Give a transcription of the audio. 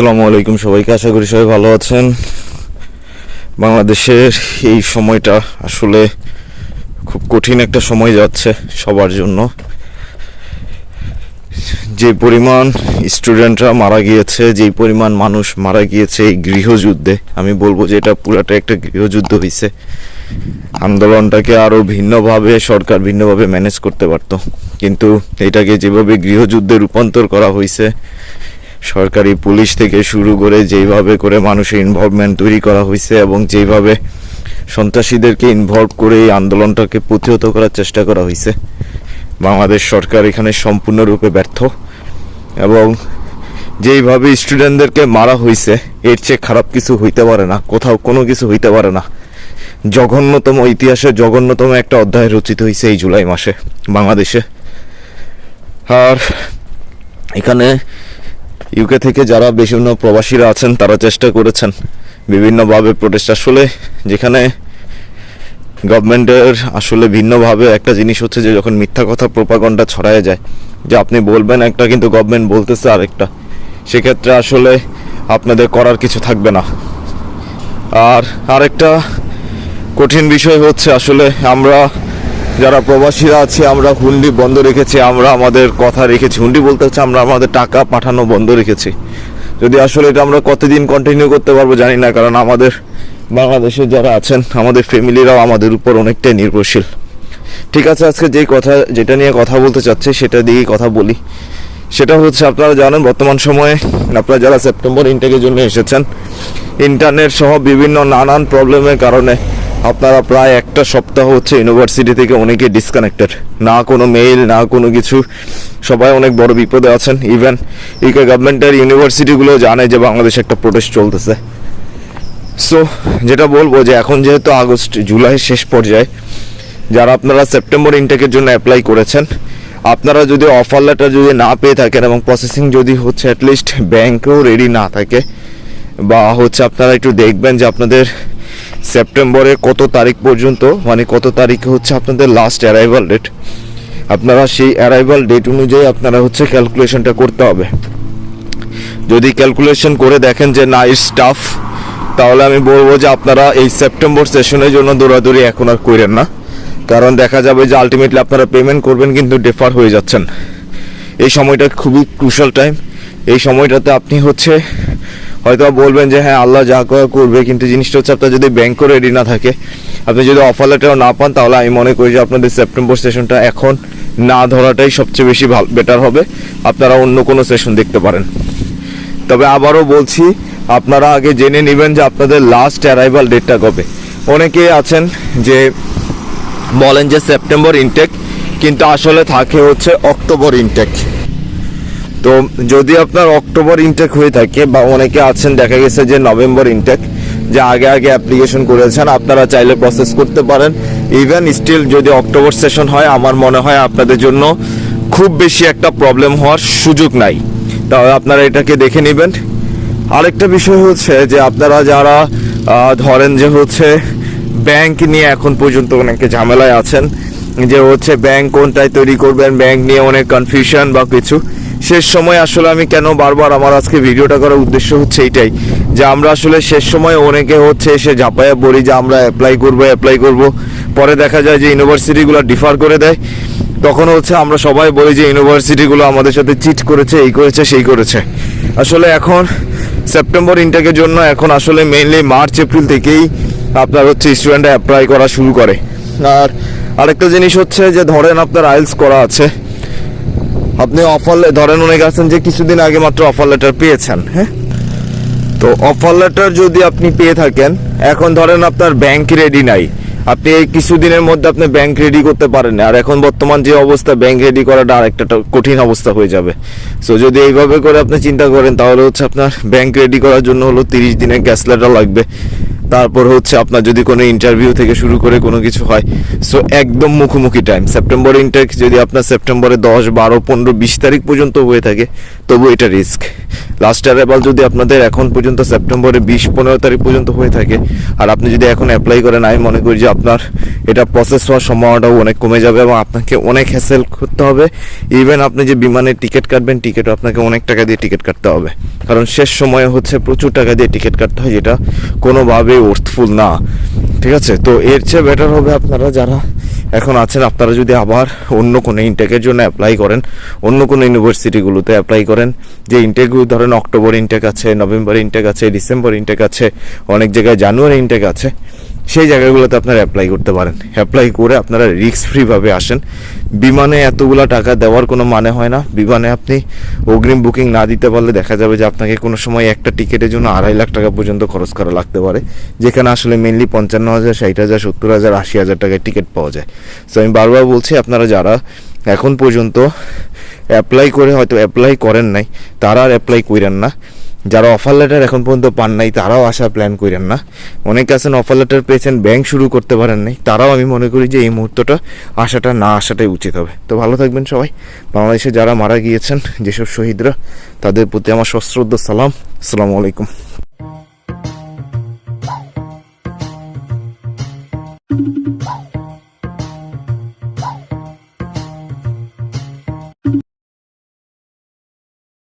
আসসালামু আলাইকুম সবাইকে, আশা করি সবাই ভালো আছেন। বাংলাদেশের এই সময়টা আসলে খুব কঠিন একটা সময় যাচ্ছে সবার জন্য। যে পরিমাণ স্টুডেন্টরা মারা গিয়েছে, যেই পরিমাণ মানুষ মারা গিয়েছে এই গৃহযুদ্ধে, আমি বলব যে এটা পুরাটা একটা গৃহযুদ্ধ হয়েছে আন্দোলনটাকে আরও ভিন্নভাবে, সরকার ভিন্নভাবে ম্যানেজ করতে পারতো। কিন্তু এটাকে যেভাবে গৃহযুদ্ধে রূপান্তর করা হয়েছে সরকারি পুলিশ থেকে শুরু করে যেইভাবে করে মানুষের ইনভলভমেন্ট তৈরি করা হয়েছে এবং যেইভাবে সন্ত্রাসীদেরকে ইনভলভ করে এই আন্দোলনটাকে প্রতিহত করার চেষ্টা করা হয়েছে বাংলাদেশ সরকার এখানে সম্পূর্ণরূপে ব্যর্থ। এবং যেইভাবে স্টুডেন্টদেরকে মারা হয়েছে এর চেয়ে খারাপ কিছু হইতে পারে না, কোথাও কোনো কিছু হইতে পারে না। জঘন্যতম ইতিহাসে জঘন্যতম একটা অধ্যায় রচিত হয়েছে এই জুলাই মাসে বাংলাদেশে। আর এখানে ইউকে থেকে যারা বিভিন্ন প্রবাসীরা আছেন, তারা চেষ্টা করেছেন, বিভিন্নভাবে প্রোটেস্ট। আসলে যেখানে গভর্নমেন্টের আসলে ভিন্নভাবে একটা জিনিস হচ্ছে যে যখন মিথ্যা কথা প্রোপাগন্ডা ছড়ায় যায়, যে আপনি বলবেন একটা কিন্তু গভর্নমেন্ট বলতেছে আরেকটা, সেক্ষেত্রে আসলে আপনাদের করার কিছু থাকবে না। আর আরেকটা কঠিন বিষয় হচ্ছে আসলে আমরা যারা প্রবাসীরা আছি, আমরা হুন্ডি বন্ধ রেখেছি, আমরা আমাদের কথা রেখেছি। হুন্ডি বলতে হচ্ছে আমরা আমাদের টাকা পাঠানো বন্ধ রেখেছি। যদি আসলে এটা আমরা কতদিন কন্টিনিউ করতে পারব জানি না, কারণ আমাদের বাংলাদেশে যারা আছেন, আমাদের ফ্যামিলিরাও আমাদের উপর অনেকটাই নির্ভরশীল। ঠিক আছে, আজকে যেই কথা, যেটা নিয়ে কথা বলতে চাচ্ছি, সেটা দিয়েই কথা বলি। সেটা হচ্ছে, আপনারা জানেন, বর্তমান সময়ে আপনারা যারা সেপ্টেম্বর ইনটেকের জন্য এসেছেন ইন্টারনেট সহ বিভিন্ন নানান প্রবলেমের কারণে আপনারা প্রায় একটা সপ্তাহ হচ্ছে ইউনিভার্সিটি থেকে অনেকে ডিসকানেক্টেড না কোনো মেইল না কোনো কিছু। সবাই অনেক বড় বিপদে আছেন। ইভেন ইউকে গভর্নমেন্টের ইউনিভার্সিটিগুলো জানে যে বাংলাদেশে একটা প্রোটেস্ট চলতেছে। সো যেটা বলব যে এখন যেহেতু আগস্ট, জুলাই শেষ পর্যায়ে, যারা আপনারা সেপ্টেম্বর ইনটেকের জন্য অ্যাপ্লাই করেছেন, আপনারা যদি অফার লেটার যদি না পেয়ে থাকেন এবং প্রসেসিং যদি হচ্ছে অ্যাটলিস্ট ব্যাংকেও রেডি না থাকে, বা হচ্ছে আপনারা একটু দেখবেন যে আপনাদের সেপ্টেম্বরের কত তারিখ পর্যন্ত মানে কত তারিখে হচ্ছে আপনাদের লাস্ট অ্যারাইভাল ডেট আপনারা সেই অ্যারাইভাল ডেট অনুযায়ী আপনারা হচ্ছে ক্যালকুলেশনটা করতে হবে। যদি ক্যালকুলেশন করে দেখেন যে না ইটস টাফ তাহলে আমি বলব যে আপনারা এই সেপ্টেম্বর সেশনের জন্য দৌড়াদৌড়ি এখন আর করেন না। কারণ দেখা যাবে যে আলটিমেটলি আপনারা পেমেন্ট করবেন কিন্তু ডেফার হয়ে যাচ্ছেন। এই সময়টা খুবই ক্রুশাল টাইম এই সময়টাতে আপনি হচ্ছে হয়তো বলবেন যে হ্যাঁ আল্লাহ যা করে করবে, কিন্তু জিনিসটা হচ্ছে আপনার যদি ব্যাংকও রেডি না থাকে, আপনি যদি অফার লেটারও না পান, তাহলে আমি মনে করি যে আপনাদের সেপ্টেম্বর সেশনটা এখন না ধরাটাই সবচেয়ে বেশি ভালো বেটার হবে। আপনারা অন্য কোনো সেশন দেখতে পারেন। তবে আবারও বলছি আপনারা আগে জেনে নেবেন যে আপনাদের লাস্ট অ্যারাইভাল ডেটটা কবে। অনেকেই আছেন যে বলেন যে সেপ্টেম্বর ইনটেক কিন্তু আসলে থাকে হচ্ছে অক্টোবর ইনটেক তো যদি আপনার অক্টোবর ইনটেক হয়ে থাকে, বা অনেকে আছেন, দেখা গেছে যে নভেম্বর ইনটেক যে আগে আগে অ্যাপ্লিকেশন করেছেন, আপনারা চাইলে প্রসেস করতে পারেন। ইভেন স্টিল যদি অক্টোবর সেশন হয়, আমার মনে হয় আপনাদের জন্য খুব বেশি একটা প্রবলেম হওয়ার সুযোগ নাই। তাহলে আপনারা এটাকে দেখে নেবেন। আরেকটা বিষয় হচ্ছে যে আপনারা যারা ধরেন যে হচ্ছে ব্যাংক নিয়ে এখন পর্যন্ত অনেকে ঝামেলায় আছেন, যে হচ্ছে ব্যাংক কোনটায় তৈরি করবেন, ব্যাংক নিয়ে অনেক কনফিউশন বা কিছু। শেষ সময় আসলে আমি কেন বারবার আমার আজকে ভিডিওটা করার উদ্দেশ্য হচ্ছে এইটাই, যে আমরা আসলে শেষ সময় অনেকে হচ্ছে এসে ঝাপাইয়া বলি যে আমরা অ্যাপ্লাই করব অ্যাপ্লাই করব। পরে দেখা যায় যে ইউনিভার্সিটিগুলো ডিফার করে দেয়। তখন হচ্ছে আমরা সবাই বলি যে ইউনিভার্সিটিগুলো আমাদের সাথে চিট করেছে, এই করেছে, সেই করেছে। আসলে এখন সেপ্টেম্বর ইনটেকের জন্য এখন আসলে মেইনলি মার্চ এপ্রিল থেকেই আপনার হচ্ছে স্টুডেন্টরা অ্যাপ্লাই করা শুরু করে। আর আরেকটা জিনিস হচ্ছে যে ধরেন আপনার আইলস করা আছে। আপনি অফার ধরেন অনেক আছেন যে কিছুদিন আগে মাত্র অফার লেটার পেয়েছেন হ্যাঁ? তো অফার লেটার যদি আপনি পেয়ে থাকেন, এখন ধরেন আপনার ব্যাংক রেডি নাই। আপনি কিছুদিনের মধ্যে আপনি ব্যাংক রেডি করতে পারেন আর এখন বর্তমান যে অবস্থা ব্যাংক রেডি করাটা আরেকটা টা- কঠিন অবস্থা হয়ে যাবে। সো যদি এইভাবে করে আপনি চিন্তা করেন, তাহলে হচ্ছে আপনার ব্যাংক রেডি করার জন্য হলো তিরিশ দিনের গ্যাস লেটার লাগবে। তারপর হচ্ছে আপনার যদি কোনো ইন্টারভিউ থেকে শুরু করে কোনো কিছু হয় সো একদম মুখোমুখি টাইম সেপ্টেম্বর ইনটেক যদি আপনার সেপ্টেম্বরে দশ, বারো, পনেরো, বিশ তারিখ পর্যন্ত হয়ে থাকে, তবু এটা রিস্ক লাস্ট অ্যারাইভাল যদি আপনাদের এখন পর্যন্ত সেপ্টেম্বরে বিশ পনেরো তারিখ পর্যন্ত হয়ে থাকে, আর আপনি যদি এখন অ্যাপ্লাই করেন, আমি মনে করি যে আপনার এটা প্রসেস হওয়ার সম্ভাবনাটাও অনেক কমে যাবে এবং আপনাকে অনেক হ্যাসেল করতে হবে। ইভেন আপনি যে বিমানের টিকিট কাটবেন টিকিটও আপনাকে অনেক টাকা দিয়ে টিকিট কাটতে হবে। কারণ শেষ সময়ে হচ্ছে প্রচুর টাকা দিয়ে টিকিট কাটতে হয়, যেটা কোনোভাবেই ওর্থফুল না। ঠিক আছে? তো এর চেয়ে বেটার হবে আপনারা যারা এখন আছেন, আপনারা যদি আবার অন্য কোনো ইনটেকের জন্য অ্যাপ্লাই করেন, অন্য কোনো ইউনিভার্সিটিগুলোতে অ্যাপ্লাই করেন যে ইনটেকগুলো ধরেন অক্টোবর ইনটেক আছে, নভেম্বর ইনটেক আছে, ডিসেম্বর ইনটেক আছে, অনেক জায়গায় জানুয়ারি ইনটেক আছে, সেই জায়গাগুলোতে আপনারা অ্যাপ্লাই করতে পারেন। অ্যাপ্লাই করে আপনারা রিস্ক ফ্রিভাবে আসেন। বিমানে এতগুলা টাকা দেওয়ার কোনো মানে হয় না। বিমানে আপনি অগ্রিম বুকিং না দিতে পারলে দেখা যাবে যে আপনাকে কোনো সময় একটা টিকিটের জন্য আড়াই লাখ টাকা পর্যন্ত খরচ করা লাগতে পারে, যেখানে আসলে মেনলি পঞ্চান্ন হাজার, ষাট হাজার, সত্তর হাজার, আশি হাজার টাকায় টিকিট পাওয়া যায়। সো আমি বারবার বলছি, আপনারা যারা এখন পর্যন্ত অ্যাপ্লাই করে হয়তো অ্যাপ্লাই করেন নাই, তারা আর অ্যাপ্লাই করেন না। যারা অফার লেটার এখন পর্যন্ত পান নাই, তারাও আসা প্ল্যান করেন না। অনেকে আছেন অফার লেটার পেয়েছেন ব্যাংক শুরু করতে পারেন নাই, তারাও আমি মনে করি যে এই মুহূর্তটা আসাটা না আসাটাই উচিত হবে। তো ভালো থাকবেন সবাই। বাংলাদেশে যারা মারা গিয়েছেন, যেসব শহীদরা, তাদের প্রতি আমার সশ্রদ্ধ সালাম। আসসালামু আলাইকুম।